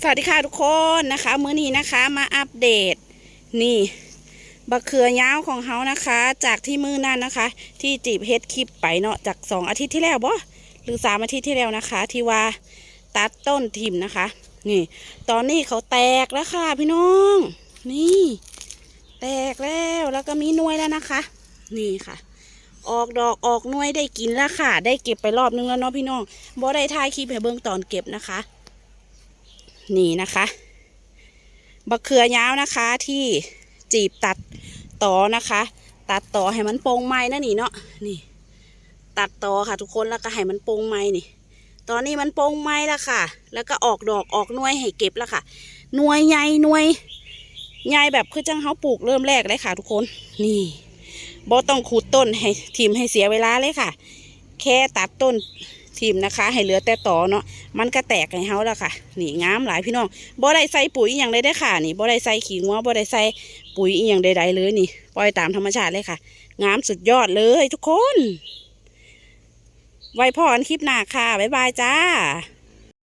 สวัสดีค่ะทุกคนนะคะมื้อนี้นะคะมาอัปเดต นี่บักเขือยาวของเขานะคะ จากที่มือนั่นนะคะ ที่จีบเฮ็ดคลิปไปเนาะจากสองอาทิตย์ที่แล้วบ่หรือสามอาทิตย์ที่แล้วนะคะ ที่ว่าตัดต้นทิมนะคะ นี่ ตอนนี้เขาแตกแล้วค่ะพี่น้อง นี่ แตกแล้วแล้วก็มีนวยแล้วนะคะ นี่ค่ะออกดอกออกนวยได้กินแล้วค่ะ ได้เก็บไปรอบนึงแล้วเนาะพี่น้องบ่ได้ถ่ายคลิปให้เบิ่งตอนเก็บนะคะ นี่นะคะบักเขือยาวนะคะที่จีบตัดต่อนะคะ ตัดต่อให้มันโปร่งไม้นะนี่เนาะนี่ ตัดต่อค่ะทุกคนแล้วก็ให้มันโปร่งไม้นี่ ตอนนี้มันโปร่งไม้แล้วค่ะ แล้วก็ออกดอกออกหน่วยให้เก็บแล้วค่ะหน่วยใหญ่หน่วยใหญ่แบบคือจังเขาปลูกเริ่มแรกเลยค่ะ ทุกคนนี่บ่ต้องขูดต้นให้ทีมให้เสียเวลาเลยค่ะ แค่ตัดต้น ทีมนะคะ ให้เหลือแต่ต่อเนาะมันก็แตกให้เฮาแล้วค่ะนี่งามหลายพี่น้องบ่ได้ใส่ปุ๋ยอย่างใดได้ค่ะ นี่บ่ได้ใส่ขี้งัวบ่ได้ใส่ปุ๋ยอย่างใดๆเลยนี่ปล่อยตามธรรมชาติเลยค่ะ งามสุดยอดเลยทุกคน ไว้พอกันคลิปหน้าค่ะบ๊ายบายจ้า